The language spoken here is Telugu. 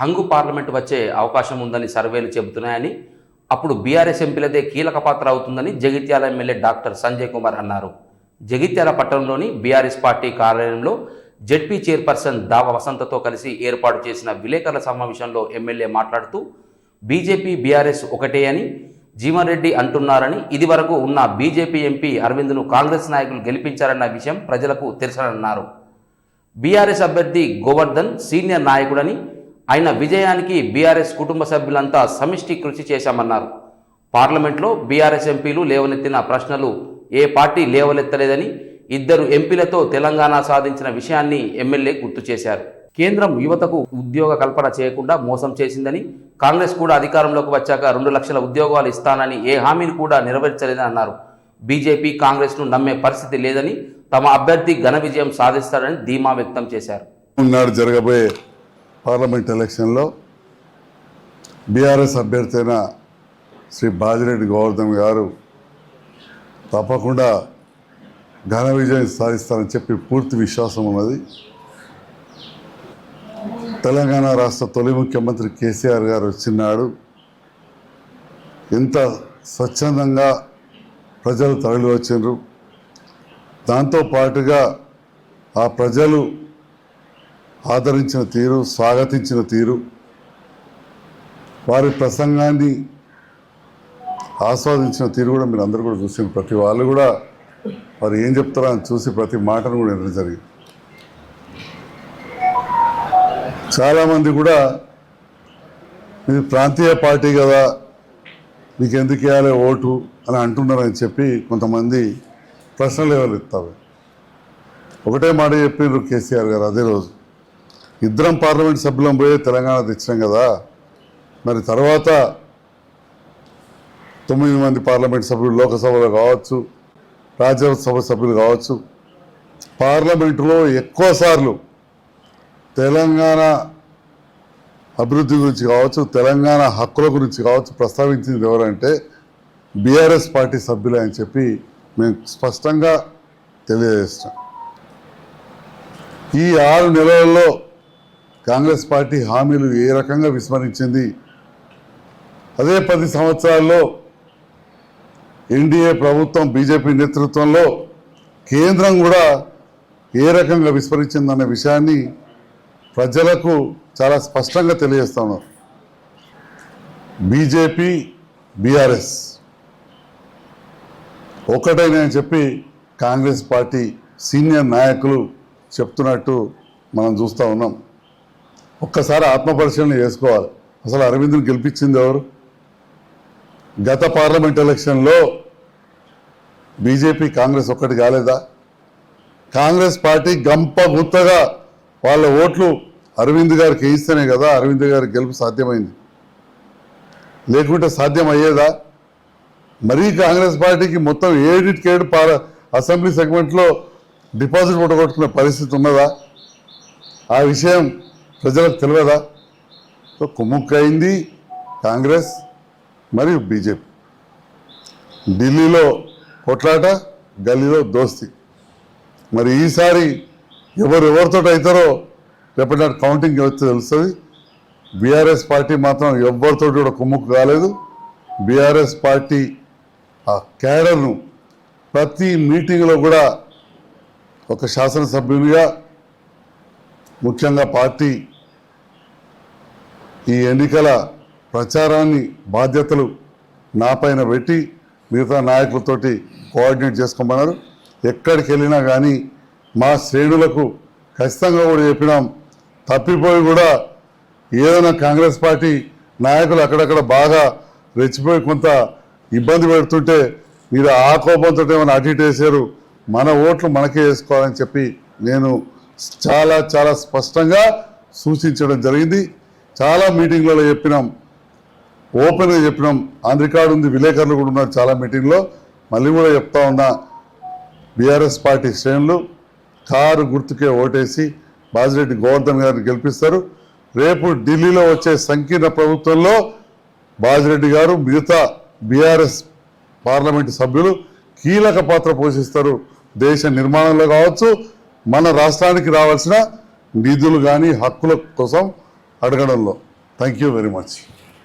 హంగు పార్లమెంటు వచ్చే అవకాశం ఉందని సర్వేలు చెబుతున్నాయని అప్పుడు బీఆర్ఎస్ ఎంపీలదే కీలక పాత్ర అవుతుందని జగిత్యాల ఎమ్మెల్యే డాక్టర్ సంజయ్ కుమార్ అన్నారు. జగిత్యాల పట్టణంలోని బీఆర్ఎస్ పార్టీ కార్యాలయంలో జెడ్పీ చైర్పర్సన్ దావ వసంతతో కలిసి ఏర్పాటు చేసిన విలేకరుల సమావేశంలో ఎమ్మెల్యే మాట్లాడుతూ బీజేపీ బీఆర్ఎస్ ఒకటే అని జీవన్ రెడ్డి అంటున్నారని ఇదివరకు ఉన్న బీజేపీ ఎంపీ అరవింద్ను కాంగ్రెస్ నాయకులు గెలిపించారన్న విషయం ప్రజలకు తెలుసనన్నారు. బీఆర్ఎస్ అభ్యర్థి గోవర్ధన్ సీనియర్ నాయకుడని ఆయన విజయానికి బీఆర్ఎస్ కుటుంబ సభ్యులంతా సమిష్టి కృషి చేశామన్నారు. పార్లమెంట్లో బీఆర్ఎస్ ఎంపీలు లేవనెత్తిన ప్రశ్నలు ఏ పార్టీ లేవనెత్తలేదని ఇద్దరు ఎంపీలతో తెలంగాణ సాధించిన విషయాన్ని ఎమ్మెల్యే గుర్తు చేశారు. కేంద్రం యువతకు ఉద్యోగ కల్పన చేయకుండా మోసం చేసిందని కాంగ్రెస్ కూడా అధికారంలోకి వచ్చాక రెండు లక్షల ఉద్యోగాలు ఇస్తానని ఏ హామీని కూడా నెరవేర్చలేదని అన్నారు. బీజేపీ కాంగ్రెస్ను నమ్మే పరిస్థితి లేదని తమ అభ్యర్థి ఘన విజయం సాధిస్తారని ధీమా వ్యక్తం చేశారు. జరగబోయే పార్లమెంట్ ఎలక్షన్లో బీఆర్ఎస్ అభ్యర్థి అయిన శ్రీ బాజిరెడ్డి గోవర్ధన్ గారు తప్పకుండా ఘన విజయం సాధిస్తారని చెప్పి పూర్తి విశ్వాసం ఉన్నది. తెలంగాణ రాష్ట్ర తొలి ముఖ్యమంత్రి కేసీఆర్ గారు వచ్చినాడు. ఎంత స్వచ్ఛందంగా ప్రజలు తరలి వచ్చిండ్రు దాంతో పాటుగా ఆ ప్రజలు ఆదరించిన తీరు స్వాగతించిన తీరు వారి ప్రసంగాన్ని ఆస్వాదించిన తీరు కూడా మీరు అందరూ కూడా చూసిన ప్రతి వాళ్ళు కూడా వారు ఏం చెప్తారో అని చూసి ప్రతి మాటను కూడా వినడం జరిగింది. చాలామంది కూడా ఇది ప్రాంతీయ పార్టీ కదా మీకు ఎందుకు వేయాలి ఓటు అని అంటున్నారని చెప్పి కొంతమంది ప్రశ్నలు ఎవరు ఇస్తారు ఒకటే మాట చెప్పిండ్రు కేసీఆర్ గారు అదే రోజు. ఇద్దరం పార్లమెంట్ సభ్యులం పోయి తెలంగాణ తెచ్చినాం కదా. మరి తర్వాత తొమ్మిది మంది పార్లమెంట్ సభ్యులు లోకసభలో కావచ్చు రాజ్యసభ సభ్యులు కావచ్చు. పార్లమెంటులో ఎక్కువసార్లు తెలంగాణ అభివృద్ధి గురించి కావచ్చు తెలంగాణ హక్కుల గురించి కావచ్చు ప్రస్తావించింది ఎవరంటే బీఆర్ఎస్ పార్టీ సభ్యులే అని చెప్పి మేము స్పష్టంగా తెలియజేస్తాం ఈ ఆరు నెలల్లో కాంగ్రెస్ పార్టీ హామీలు ఏ రకంగా విస్మరించింది? అదే పది సంవత్సరాల్లో ఎన్డీఏ ప్రభుత్వం బీజేపీ నేతృత్వంలో కేంద్రం కూడా ఏ రకంగా విస్మరించిందన్న విషయాన్ని ప్రజలకు చాలా స్పష్టంగా తెలియజేస్తున్నారు బీజేపీ బీఆర్ఎస్ ఒకటైనా అని చెప్పి కాంగ్రెస్ పార్టీ సీనియర్ నాయకులు చెప్తున్నట్టు మనం చూస్తూ ఉన్నాం. ఒక్కసారి ఆత్మపరిశీలన చేసుకోవాలి. అసలు అరవింద్ని గెలిపించింది ఎవరు? గత పార్లమెంట్ ఎలక్షన్లో బీజేపీ కాంగ్రెస్ ఒక్కటి కాలేదా? కాంగ్రెస్ పార్టీ గంప గుత్తగా వాళ్ళ ఓట్లు అరవింద్ గారికి వేయిస్తేనే కదా అరవింద్ గారి గెలుపు సాధ్యమైంది. లేకుంటే సాధ్యం అయ్యేదా? మరీ కాంగ్రెస్ పార్టీకి మొత్తం ఏడిటికేడు పార అసెంబ్లీ సెగ్మెంట్లో డిపాజిట్ పొట్టగొట్టుకునే పరిస్థితి ఉన్నదా? ఆ విషయం ప్రజలకు తెలియదా సో కుమ్ముక్కైంది కాంగ్రెస్ మరియు బీజేపీ. ఢిల్లీలో కొట్లాట గల్లీలో దోస్తి. మరి ఈసారి ఎవరు ఎవరితో అవుతారో రేపటి నాడు కౌంటింగ్ వచ్చి తెలుస్తుంది? బీఆర్ఎస్ పార్టీ మాత్రం ఎవరితో కూడా కుమ్ముక్కు కాలేదు. బీఆర్ఎస్ పార్టీ ఆ క్యాడర్ను ప్రతి మీటింగ్లో కూడా ఒక శాసనసభ్యునిగా ముఖ్యంగా పార్టీ ఈ ఎన్నికల ప్రచారాన్ని బాధ్యతలు నా పైన పెట్టి మిగతా నాయకులతోటి కోఆర్డినేట్ చేసుకోమన్నారు. ఎక్కడికి వెళ్ళినా కానీ మా శ్రేణులకు ఖచ్చితంగా కూడా చెప్పినాం. తప్పిపోయి కూడా ఏదైనా కాంగ్రెస్ పార్టీ నాయకులు అక్కడక్కడ బాగా రెచ్చిపోయి కొంత ఇబ్బంది పెడుతుంటే మీరు ఆ కోపంతో ఏమైనా అటు ఇటు వేసారు? మన ఓట్లు మనకే వేసుకోవాలని చెప్పి నేను చాలా చాలా స్పష్టంగా సూచించడం జరిగింది. చాలా మీటింగ్లలో చెప్పినాం. ఓపెన్గా చెప్పినాం. ఆన్ రికార్డు ఉంది విలేకరులు కూడా ఉన్నారు చాలా మీటింగ్లో. మళ్ళీ కూడా చెప్తా ఉన్నా బీఆర్ఎస్ పార్టీ శ్రేణులు కారు గుర్తుకే ఓటేసి బాజిరెడ్డి గోవర్ధన్ గారిని గెలిపిస్తారు. రేపు ఢిల్లీలో వచ్చే సంకీర్ణ ప్రభుత్వంలో బాజిరెడ్డి గారు మిగతా బీఆర్ఎస్ పార్లమెంటు సభ్యులు కీలక పాత్ర పోషిస్తారు. దేశ నిర్మాణంలో కావచ్చు మన రాష్ట్రానికి రావాల్సిన నిధులు కానీ హక్కుల కోసం అడగడంలో. Thank you very much